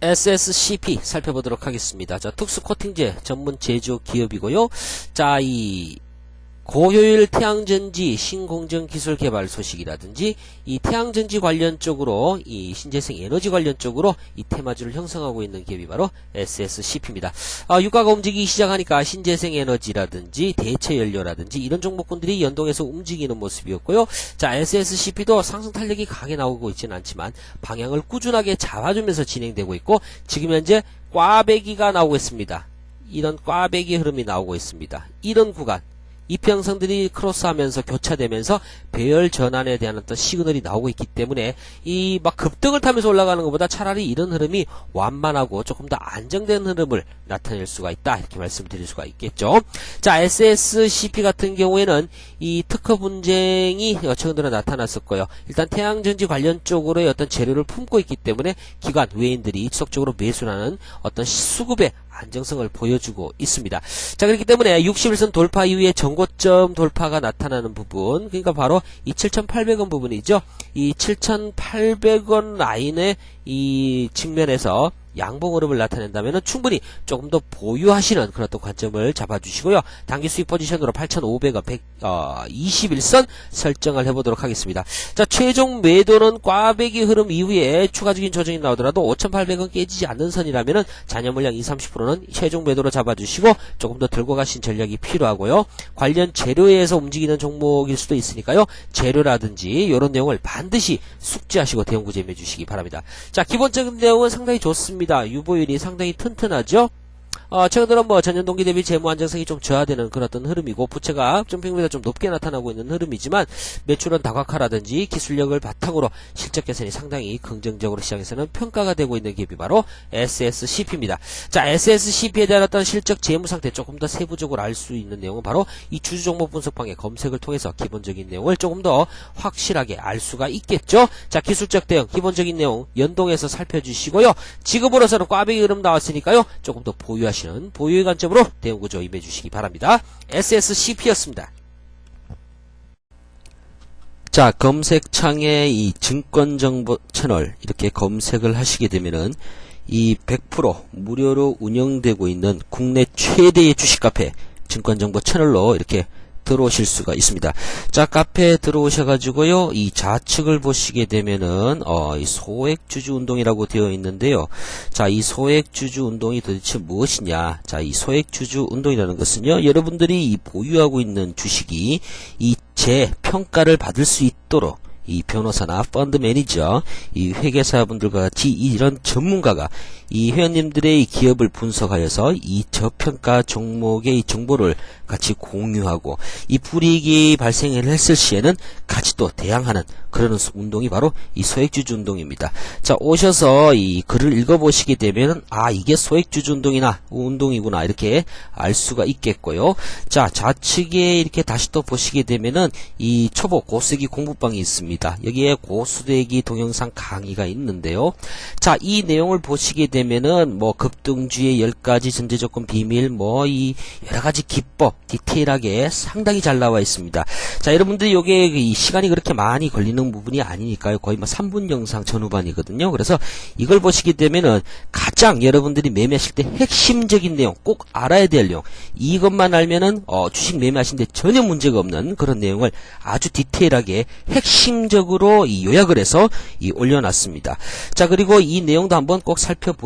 SSCP 살펴보도록 하겠습니다. 자, 특수 코팅제 전문 제조 기업이고요. 자, 이 고효율 태양전지 신공정 기술 개발 소식이라든지 이 태양전지 관련 쪽으로 이 신재생 에너지 관련 쪽으로 이 테마주를 형성하고 있는 기업이 바로 SSCP입니다. 아, 유가가 움직이기 시작하니까 신재생 에너지라든지 대체 연료라든지 이런 종목군들이 연동해서 움직이는 모습이었고요. 자, SSCP도 상승 탄력이 강하게 나오고 있지는 않지만 방향을 꾸준하게 잡아주면서 진행되고 있고 지금 현재 꽈배기가 나오고 있습니다. 이런 꽈배기 흐름이 나오고 있습니다. 이런 구간 이평선들이 크로스하면서 교차되면서 배열 전환에 대한 어떤 시그널이 나오고 있기 때문에 이 막 급등을 타면서 올라가는 것보다 차라리 이런 흐름이 완만하고 조금 더 안정된 흐름을 나타낼 수가 있다 이렇게 말씀드릴 수가 있겠죠. 자 SSCP 같은 경우에는 이 특허 분쟁이 최근 들어 나타났었고요. 일단 태양전지 관련 쪽으로의 어떤 재료를 품고 있기 때문에 기관 외인들이 지속적으로 매수하는 어떤 수급의 안정성을 보여주고 있습니다. 자, 그렇기 때문에 61선 돌파 이후에 정고점 돌파가 나타나는 부분, 그러니까 바로 이 7,800원 부분이죠. 이 7,800원 라인의 이 측면에서 양봉 흐름을 나타낸다면 충분히 조금 더 보유하시는 그런 또 관점을 잡아주시고요. 단기 수익 포지션으로 8,500원 121선 설정을 해보도록 하겠습니다. 자, 최종 매도는 꽈배기 흐름 이후에 추가적인 조정이 나오더라도 5,800원 깨지지 않는 선이라면 잔여 물량 20, 30%는 최종 매도로 잡아주시고 조금 더 들고 가신 전략이 필요하고요. 관련 재료에서 움직이는 종목일 수도 있으니까요. 재료라든지 이런 내용을 반드시 숙지하시고 대응 구제해 주시기 바랍니다. 자, 기본적인 내용은 상당히 좋습니다. 유보율이 상당히 튼튼하죠. 어, 최근 들어 뭐 전년 동기 대비 재무 안정성이 좀 저하되는 그런 어떤 흐름이고 부채가 점핑보다 좀 높게 나타나고 있는 흐름이지만 매출은 다각화라든지 기술력을 바탕으로 실적 개선이 상당히 긍정적으로 시장에서는 평가가 되고 있는 기업이 바로 SSCP입니다. 자, SSCP에 대한 어떤 실적 재무 상태 조금 더 세부적으로 알 수 있는 내용은 바로 이 주주 종목 분석방의 검색을 통해서 기본적인 내용을 조금 더 확실하게 알 수가 있겠죠. 자, 기술적 대응 기본적인 내용 연동해서 살펴주시고요. 지금으로서는 꽈배기 흐름 나왔으니까요. 조금 더 보유하시 는 보유의 관점으로 대응 구조 임해 주시기 바랍니다. SSCP였습니다. 자, 검색창에 이 증권정보 채널 이렇게 검색을 하시게 되면은 이 100% 무료로 운영되고 있는 국내 최대의 주식 카페 증권정보 채널로 이렇게 들어오실 수가 있습니다. 자, 카페에 들어오셔가지고요, 이 좌측을 보시게 되면은, 어, 이 소액주주 운동이라고 되어 있는데요. 자, 이 소액주주 운동이 도대체 무엇이냐? 자, 이 소액주주 운동이라는 것은요, 여러분들이 이 보유하고 있는 주식이 이 재평가를 받을 수 있도록 이 변호사나 펀드 매니저, 이 회계사분들과 같이 이런 전문가가 이 회원님들의 이 기업을 분석하여서 이 저평가 종목의 이 정보를 같이 공유하고 이 불이익이 발생을 했을 시에는 같이 또 대항하는 그런 운동이 바로 이 소액주주 운동입니다. 자 오셔서 이 글을 읽어보시게 되면 아 이게 소액주주 운동이나 운동이구나 이렇게 알 수가 있겠고요. 자 좌측에 이렇게 다시 또 보시게 되면은 이 초보 고수기 공부방이 있습니다. 여기에 고수대기 동영상 강의가 있는데요. 자 이 내용을 보시게 되면 은 뭐 급등주의 10가지 전제 조건 비밀 뭐 이 여러 가지 기법 디테일하게 상당히 잘 나와 있습니다. 자 여러분들이 요게 이 시간이 그렇게 많이 걸리는 부분이 아니니까요. 거의 뭐 3분 영상 전후반이거든요. 그래서 이걸 보시게 되면은 가장 여러분들이 매매하실 때 핵심적인 내용 꼭 알아야 될 내용 이것만 알면은 어, 주식 매매하시는데 전혀 문제가 없는 그런 내용을 아주 디테일하게 핵심적으로 이 요약을 해서 이 올려놨습니다. 자 그리고 이 내용도 한번 꼭 살펴보